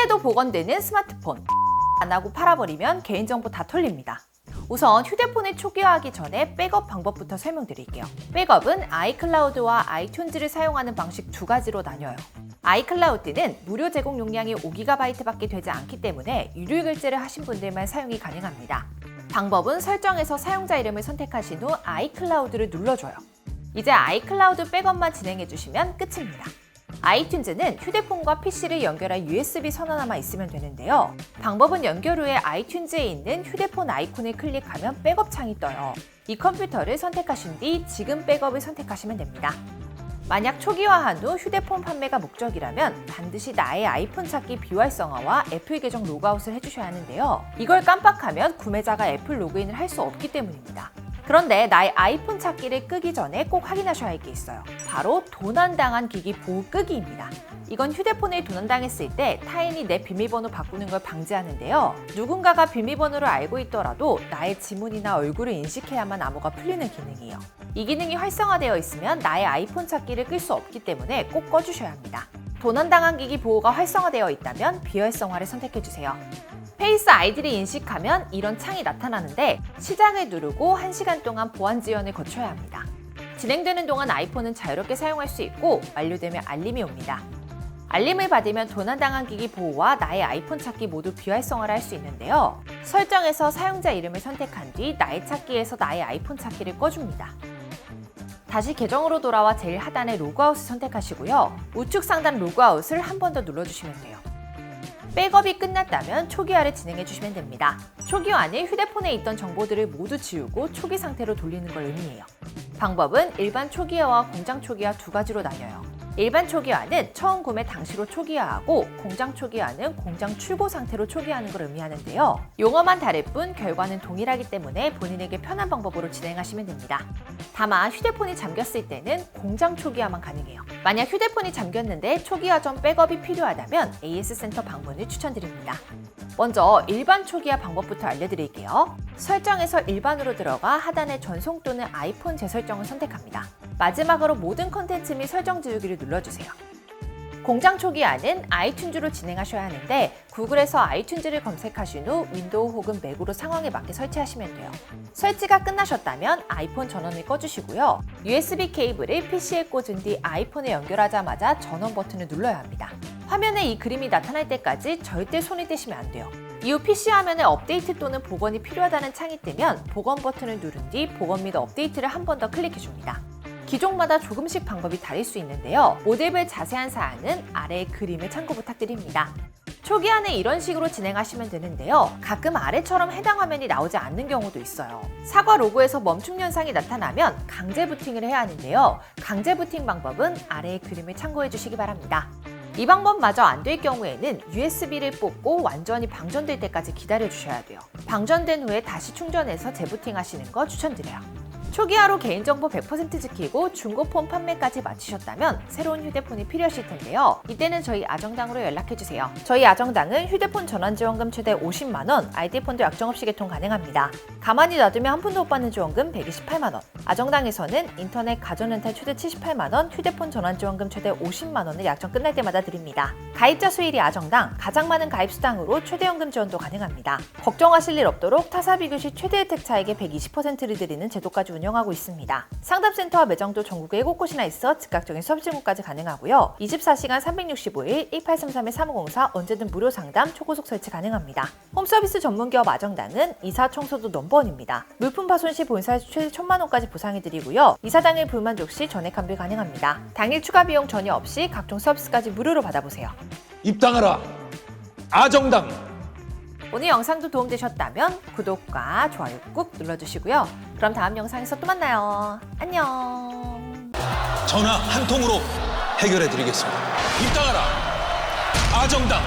하루에도 복원되는 스마트폰. 안 하고 팔아버리면 개인정보 다 털립니다. 우선 휴대폰을 초기화하기 전에 백업 방법부터 설명드릴게요. 백업은 아이클라우드와 아이튠즈를 사용하는 방식 두 가지로 나뉘어요. 아이클라우드는 무료 제공 용량이 5GB밖에 되지 않기 때문에 유료 결제를 하신 분들만 사용이 가능합니다. 방법은 설정에서 사용자 이름을 선택하신 후 아이클라우드를 눌러줘요. 이제 아이클라우드 백업만 진행해 주시면 끝입니다. 아이튠즈는 휴대폰과 PC를 연결할 USB 선언화만 있으면 되는데요. 방법은 연결 후에 아이튠즈에 있는 휴대폰 아이콘을 클릭하면 백업 창이 떠요. 이 컴퓨터를 선택하신 뒤 지금 백업을 선택하시면 됩니다. 만약 초기화한 후 휴대폰 판매가 목적이라면 반드시 나의 아이폰 찾기 비활성화와 애플 계정 로그아웃을 해주셔야 하는데요. 이걸 깜빡하면 구매자가 애플 로그인을 할 수 없기 때문입니다. 그런데 나의 아이폰 찾기를 끄기 전에 꼭 확인하셔야 할 게 있어요. 바로 도난당한 기기 보호 끄기입니다. 이건 휴대폰을 도난당했을 때 타인이 내 비밀번호 바꾸는 걸 방지하는데요. 누군가가 비밀번호를 알고 있더라도 나의 지문이나 얼굴을 인식해야만 암호가 풀리는 기능이에요. 이 기능이 활성화되어 있으면 나의 아이폰 찾기를 끌 수 없기 때문에 꼭 꺼주셔야 합니다. 도난당한 기기 보호가 활성화되어 있다면 비활성화를 선택해주세요. 페이스 아이디를 인식하면 이런 창이 나타나는데 시작을 누르고 1시간 동안 보안 지연을 거쳐야 합니다. 진행되는 동안 아이폰은 자유롭게 사용할 수 있고 완료되면 알림이 옵니다. 알림을 받으면 도난당한 기기 보호와 나의 아이폰 찾기 모두 비활성화를 할 수 있는데요. 설정에서 사용자 이름을 선택한 뒤 나의 찾기에서 나의 아이폰 찾기를 꺼줍니다. 다시 계정으로 돌아와 제일 하단에 로그아웃을 선택하시고요. 우측 상단 로그아웃을 한 번 더 눌러주시면 돼요. 백업이 끝났다면 초기화를 진행해 주시면 됩니다. 초기화는 휴대폰에 있던 정보들을 모두 지우고 초기 상태로 돌리는 걸 의미해요. 방법은 일반 초기화와 공장 초기화 두 가지로 나뉘어요. 일반 초기화는 처음 구매 당시로 초기화하고 공장 초기화는 공장 출고 상태로 초기화하는 걸 의미하는데요. 용어만 다를 뿐 결과는 동일하기 때문에 본인에게 편한 방법으로 진행하시면 됩니다. 다만 휴대폰이 잠겼을 때는 공장 초기화만 가능해요. 만약 휴대폰이 잠겼는데 초기화 전 백업이 필요하다면 AS 센터 방문을 추천드립니다. 먼저 일반 초기화 방법부터 알려드릴게요. 설정에서 일반으로 들어가 하단에 전송 또는 아이폰 재설정을 선택합니다. 마지막으로 모든 컨텐츠 및 설정 지우기를 눌러주세요. 공장 초기화는 아이튠즈로 진행하셔야 하는데 구글에서 아이튠즈를 검색하신 후 윈도우 혹은 맥으로 상황에 맞게 설치하시면 돼요. 설치가 끝나셨다면 아이폰 전원을 꺼주시고요. USB 케이블을 PC에 꽂은 뒤 아이폰에 연결하자마자 전원 버튼을 눌러야 합니다. 화면에 이 그림이 나타날 때까지 절대 손이 떼시면 안 돼요. 이후 PC 화면에 업데이트 또는 복원이 필요하다는 창이 뜨면 복원 버튼을 누른 뒤 복원 및 업데이트를 한 번 더 클릭해 줍니다. 기종마다 조금씩 방법이 다를 수 있는데요. 모델별 자세한 사항은 아래 그림을 참고 부탁드립니다. 초기화는 이런 식으로 진행하시면 되는데요. 가끔 아래처럼 해당 화면이 나오지 않는 경우도 있어요. 사과 로고에서 멈춤 현상이 나타나면 강제 부팅을 해야 하는데요. 강제 부팅 방법은 아래의 그림을 참고해 주시기 바랍니다. 이 방법마저 안 될 경우에는 USB를 뽑고 완전히 방전될 때까지 기다려 주셔야 돼요. 방전된 후에 다시 충전해서 재부팅 하시는 거 추천드려요. 초기화로 개인정보 100% 지키고 중고폰 판매까지 마치셨다면 새로운 휴대폰이 필요하실 텐데요. 이때는 저희 아정당으로 연락해주세요. 저희 아정당은 휴대폰 전환지원금 최대 50만원, 아이디폰도 약정 없이 개통 가능합니다. 가만히 놔두면 한 푼도 못 받는 지원금 128만원. 아정당에서는 인터넷 가전렌탈 최대 78만원, 휴대폰 전환지원금 최대 50만원을 약정 끝날 때마다 드립니다. 가입자 수일이 아정당, 가장 많은 가입 수당으로 최대 연금 지원도 가능합니다. 걱정하실 일 없도록 타사 비교 시 최대 혜택 차액의 120%를 드리는 제도까지 운영하고 있습니다. 상담센터와 매장도 전국에 7곳이나 있어 즉각적인 수업 질문까지 가능하고요. 24시간 365일 1833-3504 언제든 무료 상담, 초고속 설치 가능합니다. 홈서비스 전문기업 아정당은 이사 청소도 넘버원입니다. 물품 파손 시 본사에서 최대 1천만 원까지 보상해드리고요. 이사 당일 불만족 시 전액 환불 가능합니다. 당일 추가 비용 전혀 없이 각종 서비스까지 무료로 받아보세요. 입당하라 아정당 오늘 영상도 도움되셨다면 구독과 좋아요 꾹 눌러주시고요. 그럼 다음 영상에서 또 만나요. 안녕. 전화 한 통으로 해결해 드리겠습니다 입당하라 아정당